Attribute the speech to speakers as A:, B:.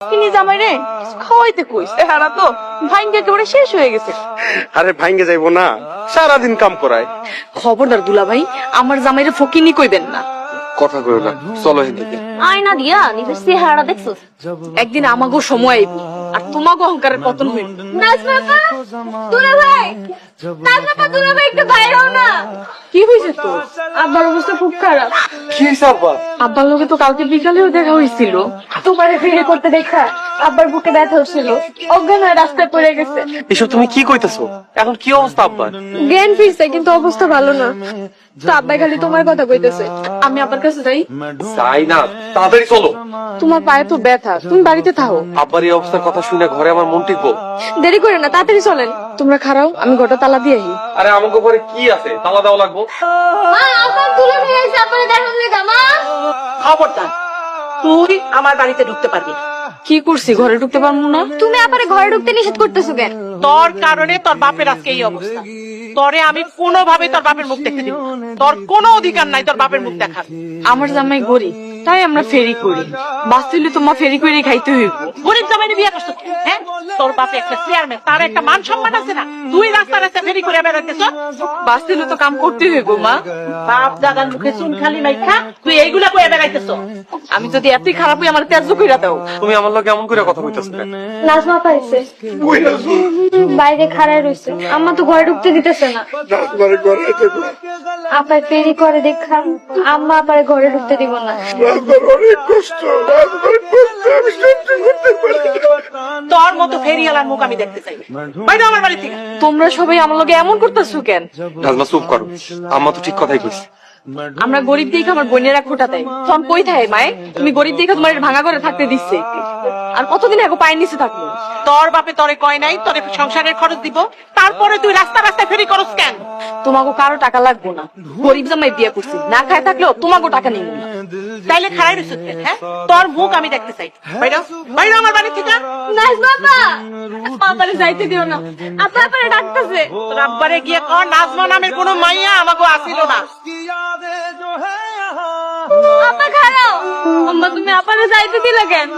A: কিনি জামাই রে খাওয়াইতে কইস। হারা তো ভাইঙ্গে একেবারে শেষ হয়ে গেছে।
B: আরে ভাঙ্গে যাইবো না সারাদিন কাম করায়।
A: খবরদার দুলা ভাই আমার জামাইরে ফকিনি কইবেন না।
B: কথা কইও না চলো এদিকে।
C: আয়না দিয়া নিজের চেহারা দেখছ?
A: একদিন আমাগো সময় আইব আর তোমাগো অহংকারের পতন হইব।
C: নাজমাপা দুলা ভাই। নাজমাপা দুলা ভাই একটু বাইরে না।
A: কি হয়েছে তো? আব্বার অবস্থা খুব খারাপ।
B: কি হইছে আব্বা?
A: আব্বার লোকে তো কালকে বিকালেও দেখা হয়েছিল
C: তোমারে ফিরে করতে দেখা। আব্বার বুকে ব্যথা হচ্ছিল। অজ্ঞান হয়ে রাস্তায় পড়ে গেছে।
B: এসব তুমি কি কইতেছো? এখন কি অবস্থা আব্বার?
C: জ্ঞান ফিরছে কিন্তু অবস্থা ভালো না। তো আব্বাই খালি তোমার কথা কইতেছে।
A: আমি আপনার কাছে যাই।
B: যাই না তাড়াতাড়ি চলো।
A: তোমার পায়ে তো ব্যথা। তুমি বাড়িতে থাকো
B: আব্বার এই অবস্থার কথা শুনে ঘরে আমার মন টিকবো।
C: দেরি করে না তাড়াতাড়ি চলেন।
A: তোমরা খারাও আমি গোটা তালা দিয়ে আহি।
B: আরে আমাকে ঘরে কি আছে? তালা দেওয়া লাগবো?
C: মা আপনার তুলে নিয়ে এসে আপনার দেখান লেগা মা।
D: খবরদার তুই আমার বাড়িতে ঢুকতে পারবি না।
A: কি করছি ঘরে ঢুকতে পারব না?
C: তুমি আবার ঘরে ঢুকতে নিষেধ করতেছো কেন?
D: তোর কারণে তোর বাপের আজকে এই অবস্থা। তরে আমি কোনোভাবে তোর বাপের মুখ দেখতে দিব তোর কোনো অধিকার নাই তোর বাপের মুখ দেখার।
A: আমার জামাই গরিব। তাই আমরা ফেরি করি। বাঁচলে তোমার ফেরি করে খাইতে হইব।
D: গরিব জামাইনে বিয়ে করছ হ্যাঁ? তোর বাপে একটা চেয়ারম্যান তার একটা মান সম্মান আছে না? তুই রাস্তা রাস্তা ফেরি করে বেড়াতেছ
A: বাঁচলে তো কাম করতে হইব মা।
D: বাপ দাদার মুখে চুন খালি নাই খা তুই এইগুলা কয়ে বেড়াইতেছ।
A: আমি যদি এতই খারাপ হই আমার ত্যায্য কইরা দাও।
B: তুমি আমার লোক এমন করে কথা কইতেছো
C: নাজমা পাইছে। বাইরে খাড়ায় রইছে। আম্মা তো ঘরে ঢুকতে দিতেছে না। আপার ফেরি করে দেখা আম্মা আপার ঘরে ঢুকতে দিব না।
B: অনেক কষ্ট
D: তোর মতো ফেরিয়ালার মুখ আমি দেখতে চাই। বাইরে আমার বাড়ি থেকে।
A: তোমরা সবাই আমার লগে এমন করতেছো কেন?
B: নাজমা চুপ করো। আম্মা তো ঠিক কথাই কইছে।
A: আমরা গরিব দেখে আমার বোনেরা খোটা দেয়। তখন কই থাকে মায়ে? তুমি গরিব দেখে তোমার ভাঙা করে থাকতে দিচ্ছে। আর কতদিন এখন পায়ের নিচে থাকল
D: তোর বাপে তোরে কয় নাই তোরে সংসারের খরচ দিব তারপরে তুই রাস্তা রাস্তায় ফেরি করস কেন?
A: তোমাকে কারও টাকা লাগবো না। গরিব জামাই বিয়ে করছি না খায় থাকলেও তোমাকে টাকা নিব না।
D: তাইলে খারাই রয়েছে হ্যাঁ? তোর মুখ আমি দেখতে চাই। বাইরে বাইরে আমার বাড়ি থেকে।
C: নাজমা আপা আপারে যাইতে দিও না। আপা আপারে ডাকতেছে।
D: তোর আব্বারে গিয়ে কর নাজমা নামের কোনো মাইয়া আমাকে আসিল না।
C: আপা খারাও আম্মা তুমি আপারে যাইতে দিলা কেন?